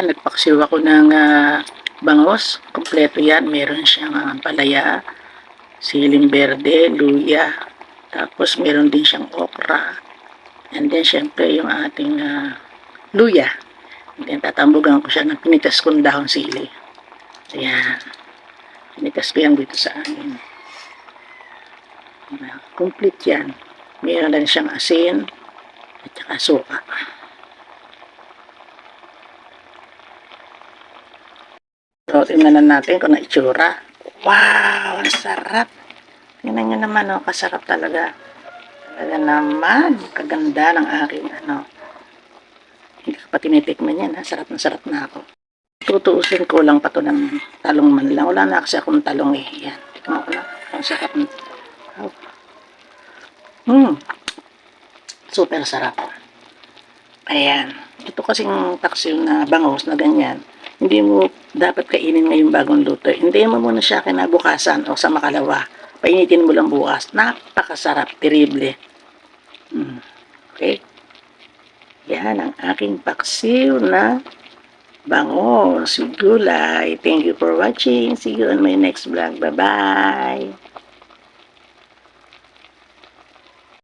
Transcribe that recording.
Nagpaksiw ako ng ah, bangos. Kompleto yan. Meron siyang ah, palaya, siling berde, luya. Tapos meron din siyang okra. And then syempre yung ating ah, luya. And then tatambugan ko siya ng pinitas kong dahon sili. Ayan. Pinitas ko yan dito sa amin. Complete yan. Meron din siyang asin at saka suka. So, tingnan na natin kung na itsura. Wow! Ang sarap! Tingnan nyo naman, oh, kasarap talaga. Talaga naman, kaganda ng aking, ano, hindi ko pa tinitikman yan, ha? sarap na sarap na ako. Tutuusin ko lang pa to ng talong man lang. Wala na kasi akong talong eh. Yan, tikman ko lang. Ang sarap. Oh. Hmm. Super sarap. Ayan. Ito kasing taksiw na bangos na ganyan. Hindi mo dapat kainin ngayong bagong luto. Hindi mo muna siya kinabukasan o sa makalawa. Painitin mo lang bukas. Napakasarap. Terrible. Mm. Okay? Yan ang aking paksiw na bangos gulay. Thank you for watching. See you on my next vlog. Bye-bye.